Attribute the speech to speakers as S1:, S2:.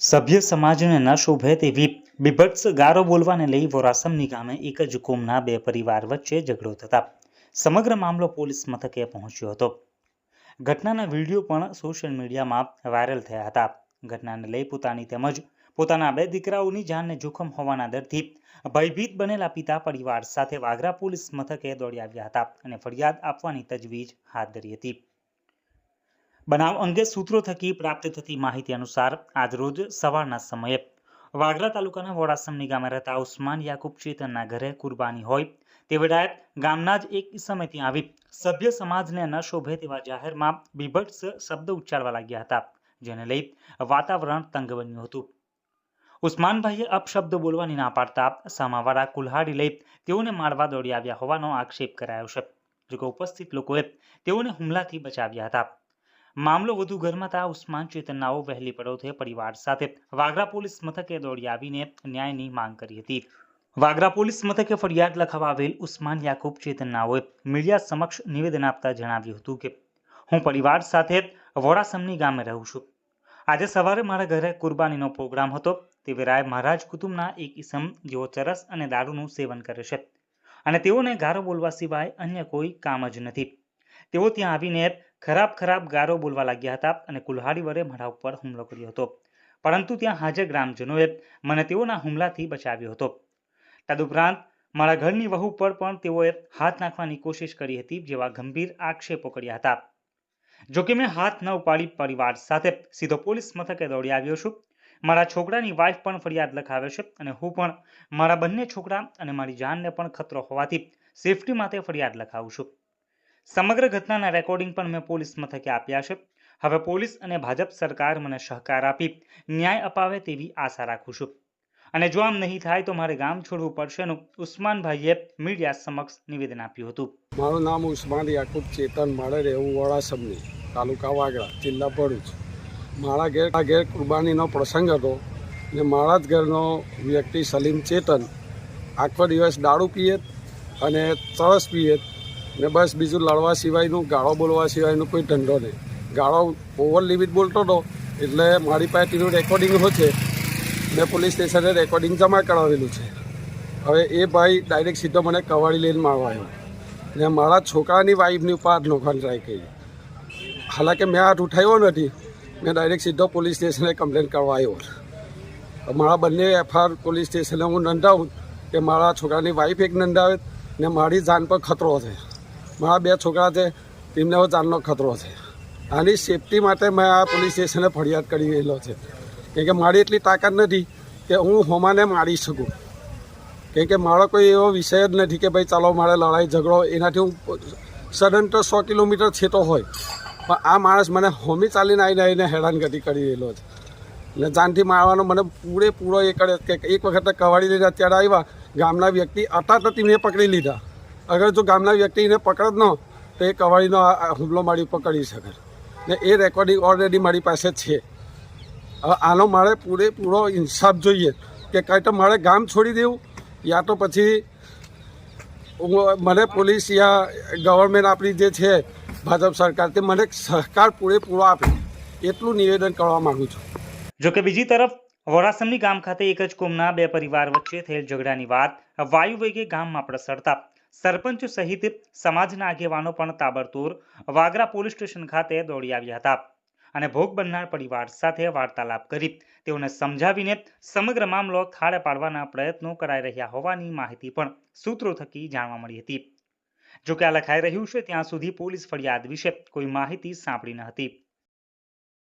S1: સભ્ય સમાજને ન શોભે તેવી બીભત્સ ગારો બોલવાને લઈ વોરાસમની ગામે એક જ કોમના બે પરિવાર વચ્ચે ઝઘડો થતા સમગ્ર મામલો પોલીસ મથકે પહોંચ્યો હતો. ઘટનાના વીડિયો પણ સોશિયલ મીડિયામાં વાયરલ થયા હતા. ઘટનાને લઈ પોતાની તેમજ પોતાના બે દીકરાઓની જાનને જોખમ હોવાના ડરથી ભયભીત બનેલા પિતા પરિવાર સાથે વાગરા પોલીસ મથકે દોડી આવ્યા હતા અને ફરિયાદ આપવાની તજવીજ હાથ ધરી હતી. બનાવ અંગે સૂત્રો થકી પ્રાપ્ત થતી માહિતી અનુસાર આજરોજ સવારના સમયે વાગરા તાલુકાના વોડાસમની ગામે રહેતા ઉસ્માન યાકુબ ચેતનના ઘરે કુરબાની હોય તે વેળાએ ગામના જ એક સમયથી આવી સભ્ય સમાજને ન શોભે તેવા જાહેરમાં બીભત્સ શબ્દ ઉચ્ચારવા લાગ્યા હતા, જેને લઈ વાતાવરણ તંગ બન્યું હતું. ઉસ્માનભાઈએ અપશબ્દ બોલવાની ના પાડતા સામાવાળા કુલ્હાડી લઈ તેઓને મારવા દોડી આવ્યા હોવાનો આક્ષેપ કરાયો છે જોકે ઉપસ્થિત લોકોએ તેઓને હુમલાથી બચાવ્યા હતા. મામલો વધુ ગરમાતા ઉસ્માન ચેતનાઓ વહેલી પડોથે પરિવાર સાથે. વાગરા પોલીસ મથકે દોડી આવીને ન્યાયની માંગ કરી હતી. વાગરા પોલીસ મથકે ફરિયાદ લખાવા આવેલ ઉસ્માન યાકુબ ચેતનાઓએ મીડિયા સમક્ષ નિવેદન આપતા જણાવ્યું હતું કે, હું પરિવાર સાથે વોડાસમની ગામે રહું છું. આજે સવારે મારા ઘરે કુરબાનીનો પ્રોગ્રામ હતો. તે વેરાએ મહારાજ કુટુંબના એક ઇસમ જેઓ ચરસ અને દારૂનું સેવન કરે છે. અને તેઓને ગારો બોલવા સિવાય અન્ય કોઈ કામ જ નથી. તેઓ ત્યાં આવીને ખરાબ ખરાબ ગારો બોલવા લાગ્યા હતા અને કુલ્હાડી વડે મારા ઉપર હુમલો કર્યો હતો. પરંતુ ત્યાં હાજર ગ્રામજનોએ મને તેઓના હુમલાથી બચાવ્યો હતો. તદુપરાંત મારા ઘરની વહુ પર પણ તેઓએ હાથ નાખવાની કોશિશ કરી હતી જેવા ગંભીર આક્ષેપો કર્યા હતા. જોકે મેં હાથ ન ઉપાડી પરિવાર સાથે સીધો પોલીસ મથકે દોડી આવ્યો છું. મારા છોકરાની વાઈફ પણ ફરિયાદ લખાવે છે અને હું પણ મારા બંને છોકરા અને મારી જાનને પણ ખતરો હોવાથી સેફટી માટે ફરિયાદ લખાવું છું. સમગ્ર ઘટનાના રેકોર્ડિંગ પણ મેં પોલીસ મથકે આપ્યા છે. હવે પોલીસ અને ભાજપ સરકાર મને સહકાર આપી, ન્યાય અપાવે તેવી આશા રાખું છું. અને જો આમ નહીં થાય તો મારે ગામ છોડવું પડશેનું ઉસ્માનભાઈએ મીડિયા સમક્ષ નિવેદન આપ્યું હતું.
S2: મારું નામ ઉસ્માન યાકુબ ચેતન મારે રહેવું વડાસમની તાલુકા વાગડા જિલ્લા ભરૂચ. મારા ઘેર ઘેર કુરબાનીનો પ્રસંગ હતો ને મારા જ ઘરનો વ્યક્તિ સલીમ ચેતન આખો દિવસ દારૂ પીએ અને ચરસ પીએ ને બસ બીજું લડવા સિવાયનું, ગાળો બોલવા સિવાયનું કોઈ ધંધો નહીં. ગાળો ઓવર લિમિટ બોલતો હતો, એટલે મારી પાસે તેનું રેકોર્ડિંગ છે. મેં પોલીસ સ્ટેશને રેકોર્ડિંગ જમા કરાવેલું છે. હવે એ ભાઈ ડાયરેક્ટ સીધો મને કવાડી લઈને મારવા આવ્યો. ને મારા છોકરાની વાઈફની ઉપર નોખાણ ટ્રાય કરી. હાલાકે મેં હાથ ઉઠાવ્યો નથી. મેં ડાયરેક્ટ સીધો પોલીસ સ્ટેશને કમ્પ્લેન કરવા આવ્યો. મારા બંને એફઆર પોલીસ સ્ટેશને હું નોંધાવું કે મારા છોકરાની વાઈફ એક નોંધાવે ને મારી જાન પર ખતરો છે. મારા બે છોકરા છે, તેમને હવે જાનનો ખતરો છે. આની સેફટી માટે મેં આ પોલીસ સ્ટેશને ફરિયાદ કરી રહેલો છે. કેમ કે મારી એટલી તાકાત નથી કે હું હોમાને મારી શકું. કેમ કે મારો કોઈ એવો વિષય જ નથી કે ભાઈ ચાલો મારે લડાઈ ઝઘડો, એનાથી હું સડન તો સો કિલોમીટર છેટો હોય. પણ આ માણસ મને હોમી ચાલીને આવીને આવીને હેરાનગતિ કરી રહેલો છે. ને જાનથી મારવાનો મને પૂરેપૂરો એ કરે કે એક વખત કવાડી લઈને અત્યારે આવ્યા. ગામના વ્યક્તિ તો પકડી લીધા. અગર જો ગામના વ્યક્તિને પકડ ન, તો એ કવાડીનો આ હુમલો મારી ઉપર કરી શકે ને એ રેકોર્ડિંગ ઓલરેડી મારી પાસે છે. હવે આનો મારે પૂરેપૂરો ઇન્સાફ જોઈએ કે કાંઈ તો મારે ગામ છોડી દેવું, યા તો પછી મને પોલીસ યા ગવર્મેન્ટ આપણી જે છે, ભાજપ સરકાર, તે મને સહકાર પૂરેપૂરો આપે. એટલું નિવેદન કરવા માગું છું.
S1: જોકે બીજી તરફ વોરાસમની ગામ ખાતે એક જ કોમના બે પરિવાર વચ્ચે થયેલ ઝઘડાની વાત વાયુ વેગે ગામમાં પ્રસરતા સરપંચ સહિત સમાજના આગેવાનો પણ તાબડતોડ વાગરા પોલીસ સ્ટેશન ખાતે દોડી આવ્યા હતા અને ભોગ બનનાર પરિવાર સાથે વાર્તાલાપ કરી તેઓને સમજાવીને સમગ્ર મામલો થાળે પાડવાના પ્રયત્નો કરાઈ રહ્યા હોવાની માહિતી પણ સૂત્રો થકી જાણવા મળી હતી. જોકે આ લખાઈ રહ્યું છે, ત્યાં સુધી પોલીસ ફરિયાદ વિશે કોઈ માહિતી સાંપડી ન હતી.